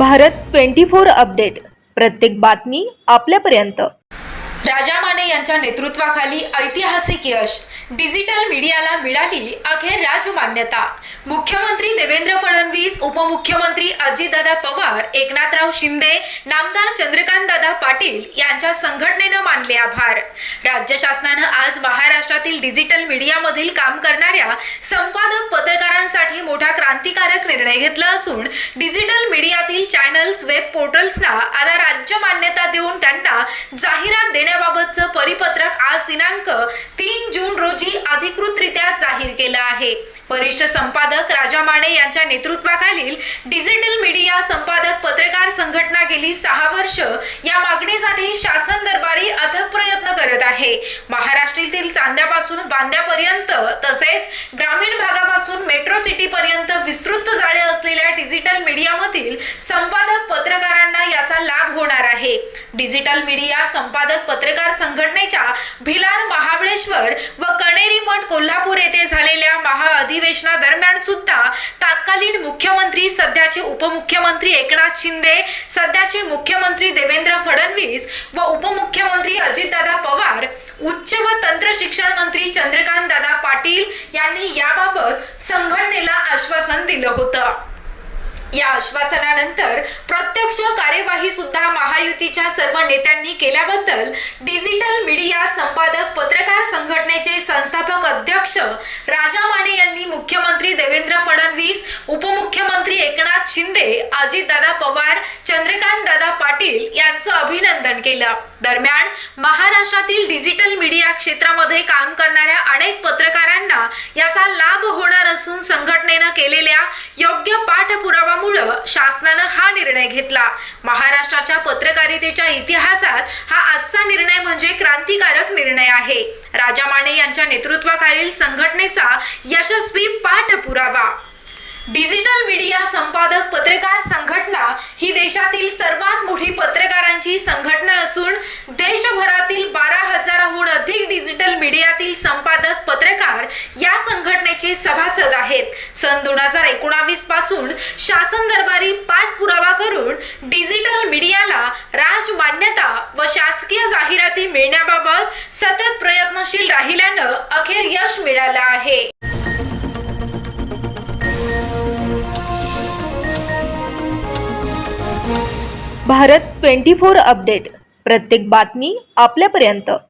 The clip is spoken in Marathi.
Bharat twenty four update. प्रत्येक बातमी आपल्यापर्यंत. राजा माने यांच्या नेतृत्वाखाली ऐतिहासिक यश. डिजिटल मीडियाला मिळाली अखेर राजमान्यता. मुख्यमंत्री देवेंद्र फडणवीस उपमुख्यमंत्री अजितदादा पवार एकनाथराव शिंदे नामदार चंद्रकांतदादा पाटील यांच्या संघटनेनं मानले आभार. राज्य शासनानं आज महाराष्ट्रातील डिजिटल मीडियामधील काम करणाऱ्या संपादक पत्रकारांसाठी क्रांतिकारक निर्णय घेतला असून डिजिटल मीडियातील चॅनल्स वेब पोर्टल्सना आता राज्य मान्यता देऊन त्यांना जाहिरात देण्याबाबतचं परिपत्रक आज दिनांक तीन जून रोजी अधिकृतरित्या जाहीर केलं आहे. वरिष्ठ संपादक राजा माने यांच्या नेतृत्वाखालील डिजिटल मीडिया संपादक पत्रकार संघटना गेली सहा वर्ष या मागणीसाठी शासन दरबारी अथक प्रयत्न करत आहे. महाराष्ट्रातील चांद्यापासून बांद्यापर्यंत तसेच ग्रामीण भागात पासून मेट्रो सिटी पर्यंत विस्तृत जाळे असलेल्या डिजिटल मीडियामधील संपादक पत्रकारांना याचा लाभ होणार आहे. डिजिटल मीडिया संपादक पत्रकार संघटनेच्या भिलार महा महाबळेश्वर व कणेरी मठ कोल्हापूर येथे झालेल्या महाअधिवेशनादरम्यान सुद्धा तत्कालीन मुख्यमंत्री सध्याचे उपमुख्यमंत्री एकनाथ शिंदे सध्याचे मुख्यमंत्री देवेंद्र फडणवीस व उपमुख्यमंत्री अजितदादा पवार उच्च व तंत्र शिक्षण मंत्री चंद्रकांत दादा पाटील यांनी याबाबत संघटनेला आश्वासन दिलं होतं. या आश्वासनानंतर प्रत्यक्ष कार्यवाही सुद्धा महायुतीच्या सर्व नेत्यांनी केल्याबद्दल डिजिटल मीडिया संपादक पत्रकार संघटनेचे संस्थापक अध्यक्ष राजा माने यांनी मुख्यमंत्री देवेंद्र फडणवीस उपमुख्यमंत्री एकनाथ शिंदे अजितदादा पवार चंद्रकांत दादा पाटील यांचं अभिनंदन केलं. दरम्यान महाराष्ट्रातील डिजिटल मीडिया क्षेत्रामध्ये काम करणाऱ्या अनेक पत्रकारांना याचा लाभ होणार असून संघटनेनं केलेल्या योग्य पाठपुरावा त्यामुळं शासनानं हा निर्णय घेतला. महाराष्ट्राच्या पत्रकारितेच्या इतिहासात हा आजचा निर्णय म्हणजे क्रांतिकारक निर्णय आहे. राजा माने यांच्या नेतृत्वाखालील संघटनेचा यशस्वी पाठपुरावा. डिजिटल मीडिया संपादक पत्रकार संघटना ही देशातील सर्वात मोठी पत्रकारांची संघटना असून देशभरातील बारा हजाराहून अधिक डिजिटल मीडियातील संपादक पत्रकार या संघटना संघटनेचे सभासद आहेत. सन दोन हजार एकोणावीसपासून शासन दरबारी पाठपुरावा करून डिजिटल मीडियाला राज मान्यता व शासकीय जाहिराती मिळण्याबाबत सतत प्रयत्नशील राहिल्यानं अखेर यश मिळालं आहे. Bharat twenty four update. प्रत्येक बातमी आपल्यापर्यंत.